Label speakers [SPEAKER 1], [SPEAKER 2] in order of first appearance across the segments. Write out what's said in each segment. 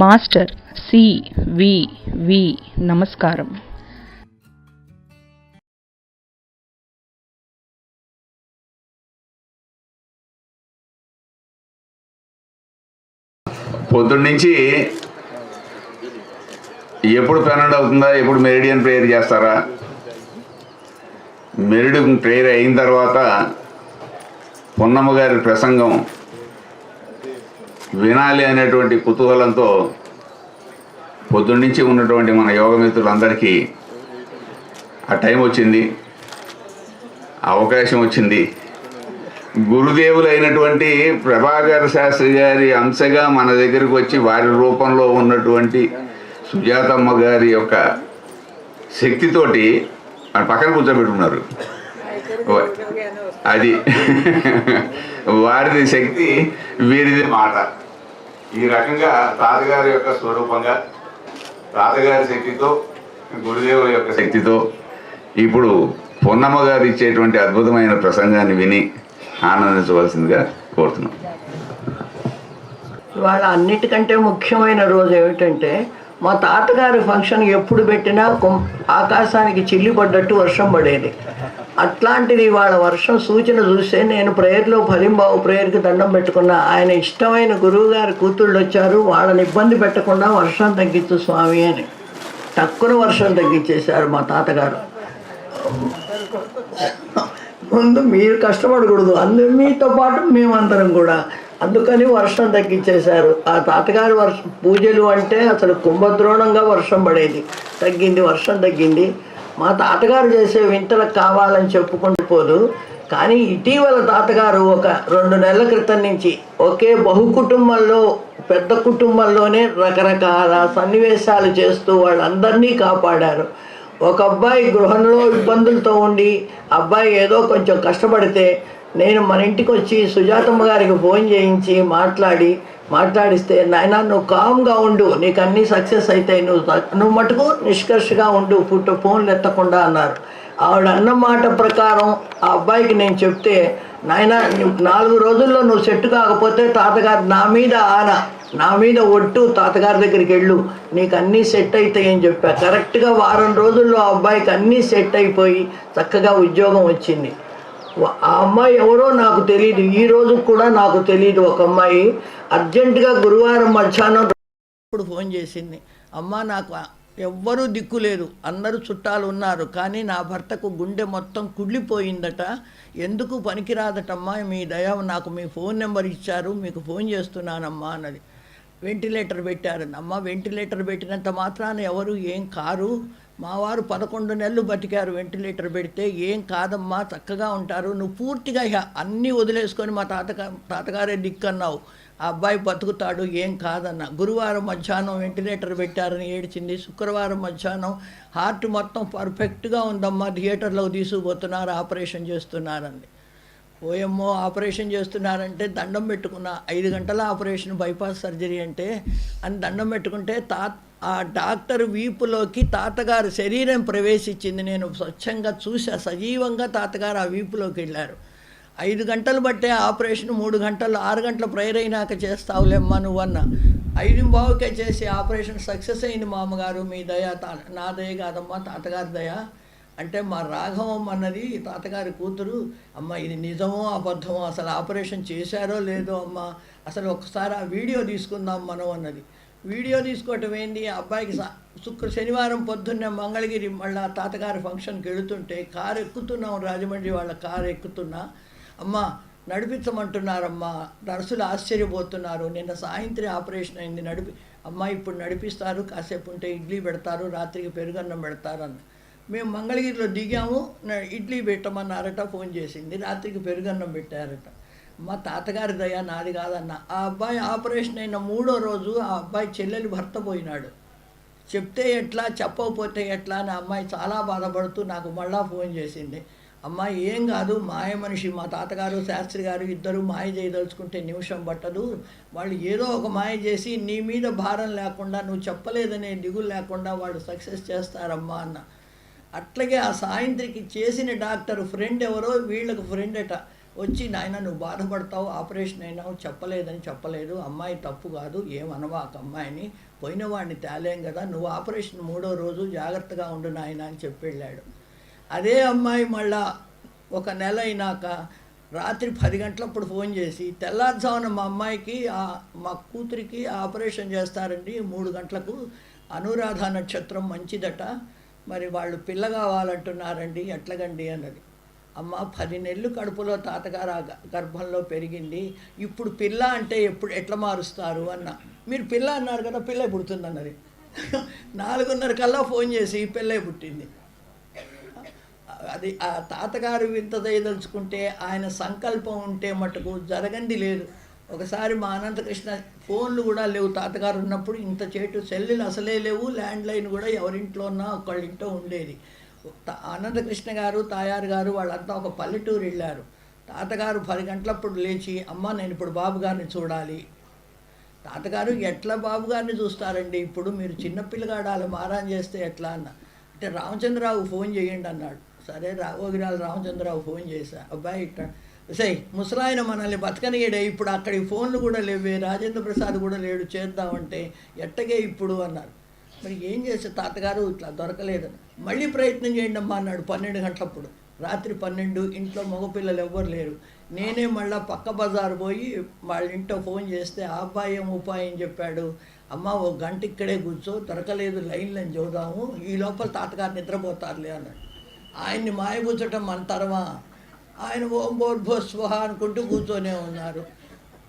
[SPEAKER 1] Master C వి వి నమస్కారం.
[SPEAKER 2] పొద్దున్నుంచి ఎప్పుడు పెనండ్ అవుతుందా? ఎప్పుడు మెరిడియన్ ప్రేయర్ చేస్తారా? మెరిడియన్ ప్రేయర్ అయిన తర్వాత పొన్నమ్మ గారి ప్రసంగం వినాలి అనేటువంటి కుతూహలంతో పొద్దున్నుంచి ఉన్నటువంటి మన యోగ మిత్రులందరికీ ఆ టైం వచ్చింది అవకాశం వచ్చింది. గురుదేవులైనటువంటి ప్రభాకర్ శాస్త్రి గారి అంశగా మన దగ్గరకు వచ్చి వారి రూపంలో ఉన్నటువంటి సుజాతమ్మ గారి యొక్క శక్తితోటి మన పక్కన కూర్చోబెట్టుకున్నారు అది వారిది శక్తి వీరిది మాట. ఈ రకంగా తాతగారి యొక్క స్వరూపంగా తాతగారి శక్తితో గురుదేవుల యొక్క శక్తితో ఇప్పుడు పొన్నమ్మ గారు ఇచ్చేటువంటి అద్భుతమైన ప్రసంగాన్ని విని ఆనందించవలసిందిగా కోరుతున్నాం.
[SPEAKER 3] ఇవాళ అన్నిటికంటే ముఖ్యమైన రోజు ఏమిటంటే మా తాతగారి ఫంక్షన్ ఎప్పుడు పెట్టినా కొం- ఆకాశానికి చిల్లి పడ్డట్టు వర్షం పడేది. అట్లాంటిది ఇవాళ వర్షం సూచన చూస్తే నేను ప్రేయర్లో ఫలింబాబు ప్రేయర్కి దండం పెట్టుకున్నా. ఆయన ఇష్టమైన గురువు గారి కూతుళ్ళు వచ్చారు. వాళ్ళని ఇబ్బంది పెట్టకుండా వర్షం తగ్గించు స్వామి అని. తక్కువ వర్షం తగ్గించేశారు మా తాతగారు. ముందు మీరు కష్టపడకూడదు. అందరు మీతో పాటు మేమందరం కూడా. అందుకని వర్షం తగ్గించేశారు. ఆ తాతగారి వర్ష పూజలు అంటే అసలు కుంభద్రోణంగా వర్షం పడేది. తగ్గింది వర్షం తగ్గింది. మా తాతగారు చేసే వింతలకు కావాలని చెప్పుకుంటూ పోదు కానీ ఇటీవల తాతగారు ఒక రెండు నెలల క్రితం నుంచి ఒకే బహు కుటుంబంలో పెద్ద కుటుంబంలోనే రకరకాల సన్నివేశాలు చేస్తూ వాళ్ళందరినీ కాపాడారు. ఒక అబ్బాయి గృహంలో ఇబ్బందులతో ఉండి అబ్బాయి ఏదో కొంచెం కష్టపడితే నేను మన ఇంటికి వచ్చి సుజాతమ్మ గారికి ఫోన్ చేయించి మాట్లాడి మాట్లాడిస్తే నాయన నువ్వు కామ్గా ఉండు. నీకు అన్నీ సక్సెస్ అవుతాయి నువ్వు నువ్వు మటుకు నిష్కర్షగా ఉండు. పుట్టు ఫోన్లు ఎత్తకుండా అన్నారు. ఆవిడ అన్న మాట ప్రకారం ఆ అబ్బాయికి నేను చెప్తే నాయన నాలుగు రోజుల్లో నువ్వు సెట్ కాకపోతే తాతగారు నా మీద ఆన. నా మీద ఒట్టు. తాతగారి దగ్గరికి వెళ్ళు. నీకు అన్నీ సెట్ అవుతాయి అని చెప్పా. కరెక్ట్గా వారం రోజుల్లో ఆ అబ్బాయికి అన్నీ సెట్ అయిపోయి చక్కగా ఉద్యోగం వచ్చింది. ఆ అమ్మాయి ఎవరో నాకు తెలియదు ఈ రోజు కూడా నాకు తెలియదు ఒక అమ్మాయి అర్జెంటుగా గురువారం మధ్యాహ్నం ఇప్పుడు ఫోన్ చేసింది. అమ్మ నాకు ఎవ్వరూ దిక్కు లేదు. అందరూ చుట్టాలు ఉన్నారు. కానీ నా భర్తకు గుండె మొత్తం కుళ్ళిపోయిందట. ఎందుకు పనికిరాదటమ్మా? మీ దయ నాకు మీ ఫోన్ నెంబర్ ఇచ్చారు. మీకు ఫోన్ చేస్తున్నానమ్మా అన్నది. వెంటిలేటర్ పెట్టారు అమ్మ వెంటిలేటర్ పెట్టినంత మాత్రాన ఎవరు? ఏం కారు? మా వారు పదకొండు నెలలు బతికారు వెంటిలేటర్ పెడితే ఏం కాదమ్మా చక్కగా ఉంటారు నువ్వు పూర్తిగా ఇహ అన్నీ వదిలేసుకొని మా తాతగా తాతగారే దిక్కన్నావు. ఆ అబ్బాయి బతుకుతాడు ఏం కాదన్న. గురువారం మధ్యాహ్నం వెంటిలేటర్ పెట్టారని ఏడ్చింది. శుక్రవారం మధ్యాహ్నం హార్ట్ మొత్తం పర్ఫెక్ట్గా ఉందమ్మా థియేటర్లోకి తీసుకుపోతున్నారు ఆపరేషన్ చేస్తున్నారండి ఓఎమ్మో ఆపరేషన్ చేస్తున్నారంటే దండం పెట్టుకున్న ఐదు గంటల ఆపరేషన్ బైపాస్ సర్జరీ అంటే అని దండం పెట్టుకుంటే తా ఆ డాక్టర్ వీపులోకి తాతగారు శరీరం ప్రవేశించింది. నేను స్వచ్ఛంగా చూసా సజీవంగా తాతగారు ఆ వీపులోకి వెళ్ళారు. ఐదు గంటలు బట్టే ఆపరేషన్ మూడు గంటలు ఆరు గంటల ప్రేయర్ అయినాక చేస్తావులేమ్మా నువ్వన్న. ఐదు బావుకే చేసి ఆపరేషన్ సక్సెస్ అయింది మామగారు మీ దయ తా నా దయ కాదమ్మా తాతగారి దయ. అంటే మా రాఘవం అన్నది తాతగారి కూతురు అమ్మ ఇది నిజమో అబద్ధమో అసలు ఆపరేషన్ చేశారో లేదో అమ్మ అసలు ఒకసారి ఆ వీడియో తీసుకుందాం మనం అన్నది. వీడియో తీసుకోవటం ఏంది? అబ్బాయికి శుక్ర శనివారం పొద్దున్నే మంగళగిరి మళ్ళా తాతగారి ఫంక్షన్కి వెళుతుంటే కారు ఎక్కుతున్నాం రాజమండ్రి వాళ్ళ కారు ఎక్కుతున్నా. అమ్మ నడిపించమంటున్నారమ్మా. నర్సులు ఆశ్చర్యపోతున్నారు. నిన్న సాయంత్రం ఆపరేషన్ అయింది. నడిపి అమ్మ ఇప్పుడు నడిపిస్తారు. కాసేపు ఉంటే ఇడ్లీ పెడతారు. రాత్రికి పెరుగన్నం పెడతారు అన్న మేము మంగళగిరిలో దిగాము. ఇడ్లీ పెట్టమన్నారట ఫోన్ చేసింది. రాత్రికి పెరుగన్నం పెట్టారట. మా తాతగారి దయ నాది కాదన్న. ఆ అబ్బాయి ఆపరేషన్ అయిన మూడో రోజు ఆ అబ్బాయి చెల్లెలు భర్త పోయినాడు. చెప్తే ఎట్లా చెప్పకపోతే ఎట్లా అని అమ్మాయి చాలా బాధపడుతూ నాకు మళ్ళా ఫోన్ చేసింది. అమ్మాయి ఏం కాదు మాయ మనిషి మా తాతగారు శాస్త్రి గారు ఇద్దరు మాయ చేయదలుచుకుంటే నిమిషం పట్టదు. వాళ్ళు ఏదో ఒక మాయ చేసి నీ మీద భారం లేకుండా నువ్వు చెప్పలేదనే దిగులు లేకుండా వాళ్ళు సక్సెస్ చేస్తారమ్మా అన్న. అట్లాగే ఆ సాయంత్రికి చేసిన డాక్టర్ ఫ్రెండ్ ఎవరో వీళ్ళకు ఫ్రెండ్ అట. వచ్చి నాయన నువ్వు బాధపడతావు ఆపరేషన్ అయినావు చెప్పలేదని చెప్పలేదు. అమ్మాయి తప్పు కాదు ఏమనవాక అమ్మాయిని? పోయిన వాడిని తేలేం కదా నువ్వు ఆపరేషన్ మూడో రోజు జాగ్రత్తగా ఉండు నాయన అని చెప్పి వెళ్ళాడు అదే అమ్మాయి మళ్ళా ఒక నెల అయినాక రాత్రి పది గంటలప్పుడు ఫోన్ చేసి తెల్లారుజామున మా అమ్మాయికి మా కూతురికి ఆపరేషన్ చేస్తారండి మూడు గంటలకు అనురాధ నక్షత్రం మంచిదట. మరి వాళ్ళు పిల్ల కావాలంటున్నారండి ఎట్లాగండి అన్నది. అమ్మ పది నెలలు కడుపులో తాతగారు ఆ గ- గర్భంలో పెరిగింది. ఇప్పుడు పిల్ల అంటే ఎప్పుడు ఎట్లా మారుస్తారు అన్న. మీరు పిల్ల అన్నారు కదా పిల్ల పుడుతుంది అన్నది నాలుగున్నర కల్లా ఫోన్ చేసి పిల్లే పుట్టింది. అది ఆ తాతగారు వింత దయదలుచుకుంటే ఆయన సంకల్పం ఉంటే మటుకు జరగంది లేదు. ఒకసారి మా అనంతకృష్ణ ఫోన్లు కూడా లేవు. తాతగారు ఉన్నప్పుడు ఇంత చేటు సెల్లులు అసలే లేవు. ల్యాండ్ లైన్ కూడా ఎవరింట్లో ఉన్నా ఒకళ్ళ ఇంట్లో ఉండేది. ఆనందకృష్ణ అనంతకృష్ణ గారు తాయారు గారు వాళ్ళంతా ఒక పల్లెటూరు వెళ్ళారు. తాతగారు పది గంటలప్పుడు లేచి అమ్మ నేను ఇప్పుడు బాబు గారిని చూడాలి. తాతగారు ఎట్లా బాబు గారిని చూస్తారండి? ఇప్పుడు మీరు చిన్నపిల్లగాడాలు మారాన్ చేస్తే ఎట్లా? అన్న. అంటే రామచంద్రరావు ఫోన్ చేయండి అన్నాడు. సరే రాఘోగిరాలు రామచంద్రరావు ఫోన్ చేశా. అబ్బాయి ఇట్లా సై ముసలాయన మనల్ని బతకనియడే ఇప్పుడు అక్కడి ఫోన్లు కూడా లేవే రాజేంద్ర ప్రసాద్ కూడా లేడు చేద్దామంటే ఎట్టగే ఇప్పుడు? అన్నారు. మరి ఏం చేస్తే తాతగారు ఇట్లా దొరకలేదని. మళ్ళీ ప్రయత్నం చేయండి అమ్మా అన్నాడు పన్నెండు గంటలప్పుడు. రాత్రి పన్నెండు ఇంట్లో మగపిల్లలు ఎవ్వరు లేరు. నేనే మళ్ళా పక్క బజారు పోయి వాళ్ళ ఇంట్లో ఫోన్ చేస్తే ఆ అబ్బాయి ఏం ఉపాయం చెప్పాడు. అమ్మ ఓ గంట ఇక్కడే కూర్చో దొరకలేదు లైన్లని చూద్దాము ఈ లోపల తాతగారు నిద్రపోతారులే అన్నాడు. ఆయన్ని మాయబుచ్చటం మన తర్వా ఆయన ఓం బోర్భో స్వహ అనుకుంటూ కూర్చొనే ఉన్నారు.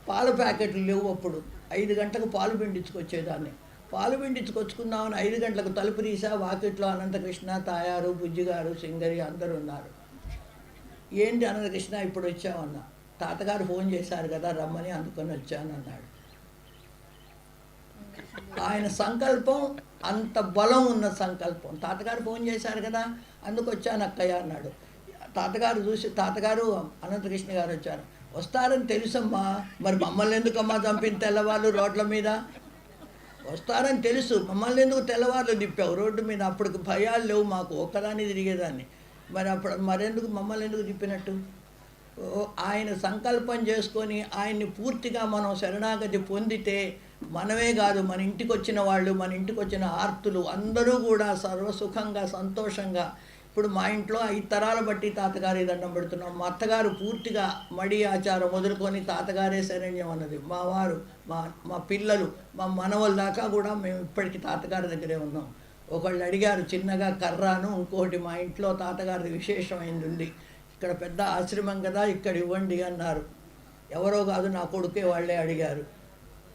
[SPEAKER 3] పాల ప్యాకెట్లు లేవు అప్పుడు. ఐదు గంటలకు పాలు పిండించుకొచ్చేదాన్ని. పాలు పిండించుకొచ్చుకుందామని ఐదు గంటలకు తలుపు తీసా వాకిట్లో అనంతకృష్ణ తాయారు బుజ్జిగారు సింగరి అందరు ఉన్నారు. ఏంటి అనంతకృష్ణ ఇప్పుడు వచ్చామన్నా తాతగారు ఫోన్ చేశారు కదా రమ్మని అందుకొని వచ్చాను అన్నాడు. ఆయన సంకల్పం అంత బలం ఉన్న సంకల్పం. తాతగారు ఫోన్ చేశారు కదా అందుకొచ్చాను అక్కయ్య అన్నాడు. తాతగారు చూసి తాతగారు అనంతకృష్ణ గారు వచ్చారు. వస్తారని తెలుసమ్మా మరి మమ్మల్ని ఎందుకమ్మా చంపిన తెల్లవాళ్ళు రోడ్ల మీద? వస్తారని తెలుసు. మమ్మల్ని ఎందుకు తెల్లవారులు తిప్పావు? రోడ్డు మీద అప్పటికి భయాలు లేవు మాకు. ఒక్కదాన్ని తిరిగేదాన్ని. మరి అప్పుడు మరెందుకు మమ్మల్ని ఎందుకు తిప్పినట్టు? ఓ, ఆయన సంకల్పం చేసుకొని ఆయన్ని పూర్తిగా మనం శరణాగతి పొందితే మనమే కాదు మన ఇంటికి వచ్చిన వాళ్ళు మన ఇంటికి వచ్చిన ఆర్తులు అందరూ కూడా సర్వసుఖంగా సంతోషంగా ఇప్పుడు మా ఇంట్లో ఐదు తరాల బట్టి తాతగారి దండం పెడుతున్నాం. మా అత్తగారు పూర్తిగా మడి ఆచారం వదులుకొని తాతగారే శరణ్యం అన్నది. మా వారు మా మా పిల్లలు మా మనవల దాకా కూడా మేము ఇప్పటికీ తాతగారి దగ్గరే ఉన్నాం. ఒకళ్ళు అడిగారు చిన్నగా కర్రాను ఇంకోటి మా ఇంట్లో తాతగారిది విశేషమైంది ఉంది ఇక్కడ పెద్ద ఆశ్రమం కదా ఇక్కడ ఇవ్వండి అన్నారు. ఎవరో కాదు నా కొడుకే వాళ్ళే అడిగారు.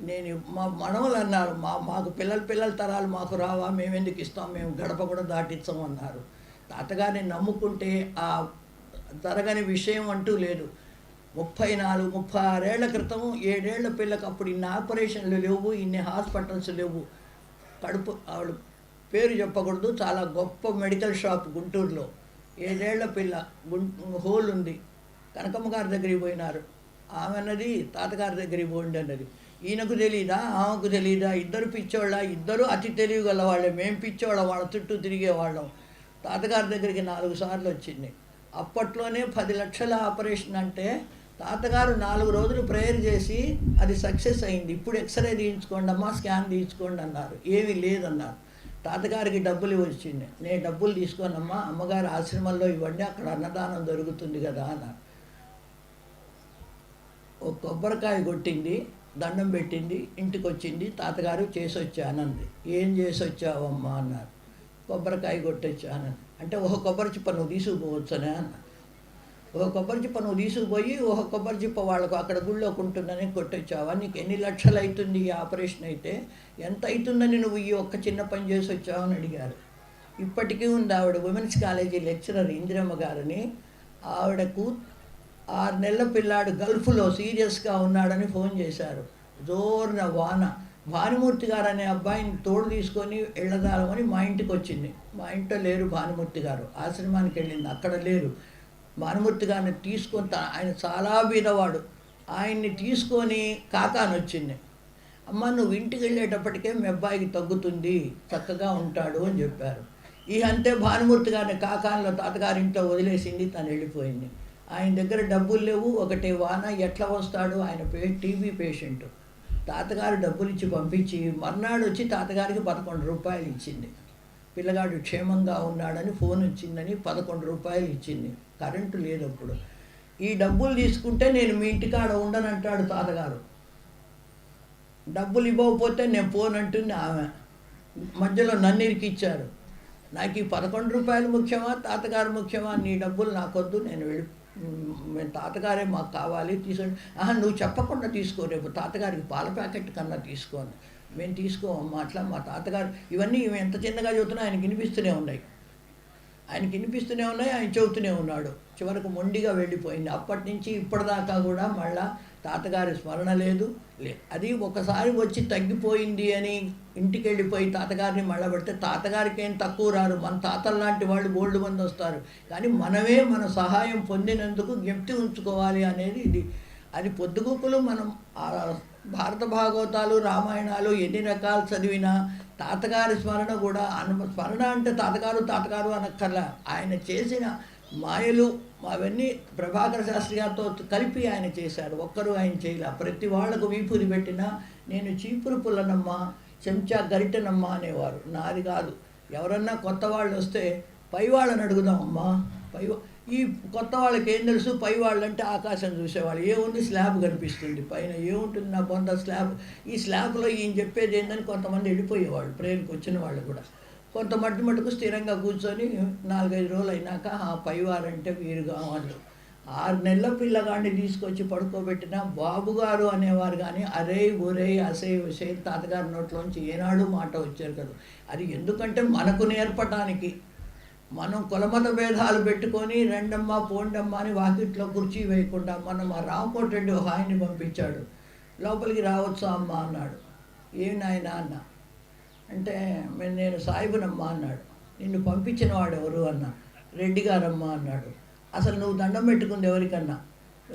[SPEAKER 3] నేను మా మనవలు అన్నారు మా మాకు పిల్లల పిల్లల తరాలు మాకు రావా మేము ఎందుకు ఇస్తాం మేము గడప కూడా దాటిస్తాం అన్నారు. తాతగారిని నమ్ముకుంటే ఆ జరగని విషయం అంటూ లేదు. ముప్పై నాలుగు ముప్పై ఆరేళ్ళ క్రితం ఏడేళ్ళ పిల్లకి అప్పుడు ఇన్ని ఆపరేషన్లు లేవు ఇన్ని హాస్పిటల్స్ లేవు. కడుపు ఆవిడ పేరు చెప్పకూడదు చాలా గొప్ప మెడికల్ షాప్ గుంటూరులో. ఏడేళ్ళ పిల్ల గుం హోల్ ఉంది. కనకమ్మ గారి దగ్గరికి పోయినారు. ఆమె అన్నది తాతగారి దగ్గరికి పోండి అన్నది. ఈయనకు తెలియదా ఆమెకు తెలీదా? ఇద్దరు పిచ్చోళ్ళ ఇద్దరు అతి తెలివి గల వాళ్ళే. మేము పిచ్చోళ్ళం వాళ్ళ చుట్టూ తిరిగేవాళ్ళం తాతగారి దగ్గరికి నాలుగు సార్లు వచ్చింది. అప్పట్లోనే పది లక్షల ఆపరేషన్ అంటే తాతగారు నాలుగు రోజులు ప్రేయర్ చేసి అది సక్సెస్ అయింది. ఇప్పుడు ఎక్స్రే తీయించుకోండి అమ్మా స్కాన్ తీయించుకోండి అన్నారు. ఏమీ లేదన్నారు. తాతగారికి డబ్బులు వచ్చింది నేను డబ్బులు తీసుకోనమ్మా అమ్మగారి ఆశ్రమంలో ఇవ్వండి అక్కడ అన్నదానం దొరుకుతుంది కదా అన్నారు. ఒక కొబ్బరికాయ కొట్టింది దండం పెట్టింది ఇంటికి వచ్చింది తాతగారు చేసి వచ్చానంది ఏం చేసి వచ్చావమ్మా అన్నారు. కొబ్బరికాయ కొట్టొచ్చానని అంటే ఒక కొబ్బరి చిప్ప నువ్వు తీసుకుపోవచ్చునే అన్న. ఒక కొబ్బరి చిప్ప నువ్వు తీసుకుపోయి ఒక కొబ్బరి చిప్ప వాళ్ళకు అక్కడ గుళ్ళోకి ఉంటుందని కొట్టొచ్చావా? నీకు ఎన్ని లక్షలు అవుతుంది ఈ ఆపరేషన్ అయితే? ఎంత అవుతుందని నువ్వు ఈ ఒక్క చిన్న పని చేసి వచ్చావని అడిగారు. ఇప్పటికీ ఉంది ఆవిడ ఉమెన్స్ కాలేజీ లెక్చరర్ ఇందిరమ్మ గారని. ఆవిడకు ఆరు నెలల పిల్లాడు గల్ఫ్లో సీరియస్గా ఉన్నాడని ఫోన్ చేశారు. జోరున వాన. భానుమూర్తి గారు అనే అబ్బాయిని తోడు తీసుకొని వెళ్ళదామని మా ఇంటికి వచ్చింది. మా ఇంట్లో లేరు భానుమూర్తి గారు. ఆశ్రమానికి వెళ్ళింది. అక్కడ లేరు. భానుమూర్తి గారిని తీసుకొని ఆయన చాలా బీదవాడు. ఆయన్ని తీసుకొని కాకాని వచ్చింది. అమ్మ నువ్వు ఇంటికి వెళ్ళేటప్పటికే మీ అబ్బాయికి తగ్గుతుంది. చక్కగా ఉంటాడు అని చెప్పారు. ఈ అంతే భానుమూర్తి గారిని కాకానిలో తాతగారింట్లో వదిలేసింది. తను వెళ్ళిపోయింది. ఆయన దగ్గర డబ్బులు లేవు. ఒకటి వాన. ఎట్లా వస్తాడు? ఆయన పే టీబీ పేషెంట్. తాతగారు డబ్బులు ఇచ్చి పంపించి మర్నాడు వచ్చి తాతగారికి పదకొండు రూపాయలు ఇచ్చింది పిల్లగాడు క్షేమంగా ఉన్నాడని ఫోన్ వచ్చిందని పదకొండు రూపాయలు ఇచ్చింది కరెంటు లేదు అప్పుడు ఈ డబ్బులు తీసుకుంటే నేను మీ ఇంటికాడ ఉండనంటాడు తాతగారు. డబ్బులు ఇవ్వకపోతే నేను పోనంటుంది ఆమె. మధ్యలో నన్నిరికి ఇచ్చారు నాకు ఈ పదకొండు రూపాయలు ముఖ్యమా? తాతగారు ముఖ్యమా? నీ డబ్బులు నాకొద్దు నేను వెళ్ళి మేము తాతగారే మాకు కావాలి తీసుకోండి ఆహా నువ్వు చెప్పకుండా తీసుకో రేపు తాతగారికి పాల ప్యాకెట్ కన్నా తీసుకోను మేము తీసుకోమమ్మా అట్లా మా తాతగారు ఇవన్నీ ఇవి ఎంత చిన్నగా చదువుతున్నా ఆయనకి వినిపిస్తూనే ఉన్నాయి. ఆయనకి వినిపిస్తూనే ఉన్నాయి ఆయన చెబుతూనే ఉన్నాడు. చివరకు మొండిగా వెళ్ళిపోయింది. అప్పటి నుంచి ఇప్పటిదాకా కూడా మళ్ళా తాతగారి స్మరణ లేదు లే అది ఒకసారి వచ్చి తగ్గిపోయింది అని ఇంటికి వెళ్ళిపోయి తాతగారిని మళ్ళా పెడితే తాతగారికి ఏం తక్కువ రారు. మన తాతల లాంటి వాళ్ళు బోల్డ్ మంది వస్తారు. కానీ మనమే మన సహాయం పొందినందుకు జ్ఞప్తి ఉంచుకోవాలి అనేది ఇది. అది పొద్దుగుకులు మనం భారత భాగవతాలు రామాయణాలు ఎన్ని రకాలు చదివినా తాతగారి స్మరణ కూడా అను స్మరణ అంటే తాతగారు తాతగారు అనక్కర్లా. ఆయన చేసిన మాయలు అవన్నీ ప్రభాకర శాస్త్రి గారితో కలిపి ఆయన చేశారు. ఒక్కరు ఆయన చేయలే. ప్రతి వాళ్ళకు వీపుది పెట్టినా నేను చీపురు పుల్లనమ్మ చెంచా గరిటెనమ్మ అనేవారు. నాది కాదు. ఎవరన్నా కొత్త వాళ్ళు వస్తే పై వాళ్ళని అడుగుదామమ్మా పై ఈ కొత్త వాళ్ళకి ఏం తెలుసు? పై వాళ్ళంటే ఆకాశం చూసేవాళ్ళు. ఏముంది? స్లాబ్ కనిపిస్తుంది. పైన ఏముంటుంది? నా కొంత స్లాబ్. ఈ స్లాబ్లో ఈయన చెప్పేది ఏందని కొంతమంది వెళ్ళిపోయేవాళ్ళు ప్రేయర్కి వచ్చిన వాళ్ళు కూడా. కొంత మట్టి మటుకు స్థిరంగా కూర్చొని నాలుగైదు రోజులు అయినాక ఆ పైవారంటే వీరు వాళ్ళు ఆరు నెలల పిల్లగాడిని తీసుకొచ్చి పడుకోబెట్టిన బాబుగారు అనేవారు కానీ అరే ఒరే అసే ఉసే తాతగారి నోట్లోంచి ఏనాడు మాట వచ్చారు కదా. అది ఎందుకంటే మనకు నేర్పటానికి. మనం కులమత భేదాలు పెట్టుకొని రెండమ్మ పోండమ్మ అని వాకిట్లో కుర్చీ వేయకుండా మనం ఆ రామకోటి రెడ్డి ఒక ఆయన్ని పంపించాడు. లోపలికి రావచ్చు అమ్మ అన్నాడు. ఏమి నాయనా అన్న? అంటే నేను సాయిబునమ్మ అన్నాడు. నిన్ను పంపించిన వాడు ఎవరు అన్న? రెడ్డి గారమ్మ అన్నాడు. అసలు నువ్వు దండం పెట్టుకుంది ఎవరికన్నా?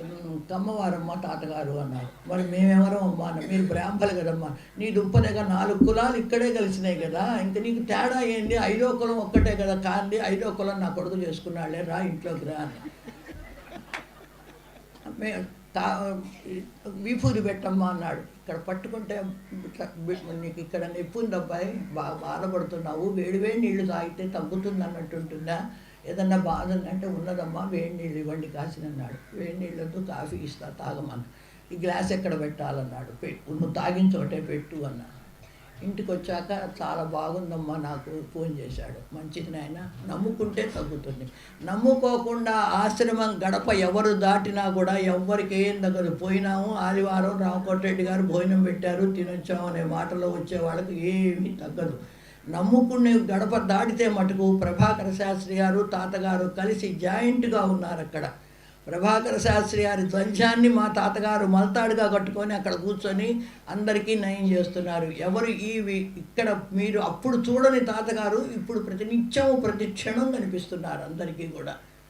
[SPEAKER 3] "ఉమ్, కమ్మవారమ్మ తాతగారు అన్నారు. మరి మేమెవరం అమ్మా అన్న మీరు బ్రాహ్మలు కదమ్మా. నీ దుంప దగ్గర నాలుగు కులాలు ఇక్కడే కలిసినాయి కదా. ఇంక నీకు తేడా ఏంది? ఐదో కులం ఒక్కటే కదా కాంది. ఐదో కులం నా కొడుకు చేసుకున్నాళ్ళే రా ఇంట్లోకి రా అన్న. మే తా విభూది పెట్టమ్మా అన్నాడు. ఇక్కడ పట్టుకుంటే నీకు ఇక్కడ నొప్పి ఉంది అబ్బాయి బాగా బాధపడుతున్నావు. వేడివేడి నీళ్ళు తాగితే తగ్గుతుంది అన్నట్టుంటుందా ఏదన్నా బాధ ఉందంటే ఉన్నదమ్మా వేడి నీళ్ళు ఇవ్వండి కాసినన్నాడు. వేడి నీళ్ళతో కాఫీ ఇస్తా తాగమన్నా. ఈ గ్లాస్ ఎక్కడ పెట్టాలన్నాడు? పెట్టు నువ్వు తాగిన చోటే పెట్టు అన్నా. ఇంటికి వచ్చాక చాలా బాగుందమ్మా నాకు ఫోన్ చేశాడు. మంచిది నాయన నమ్ముకుంటే తగ్గుతుంది. నమ్ముకోకుండా ఆశ్రమం గడప ఎవరు దాటినా కూడా ఎవ్వరికి ఏం తగ్గదు. పోయినాము ఆదివారం రామకోటరెడ్డి గారు భోజనం పెట్టారు తినొచ్చాము అనే మాటలో వచ్చే వాళ్ళకి ఏమీ తగ్గదు. నమ్ముకునే గడప దాటితే మటుకు ప్రభాకర శాస్త్రి గారు తాతగారు కలిసి జాయింట్గా ఉన్నారు అక్కడ ప్రభాకర శాస్త్రి గారి ధ్వజాన్ని మా తాతగారు మల్తాడుగా కట్టుకొని అక్కడ కూర్చొని అందరికీ నయం చేస్తున్నారు. ఎవరు ఈ ఇక్కడ మీరు అప్పుడు చూడని తాతగారు ఇప్పుడు ప్రతినిత్యము ప్రతి క్షణం కనిపిస్తున్నారు అందరికీ కూడా.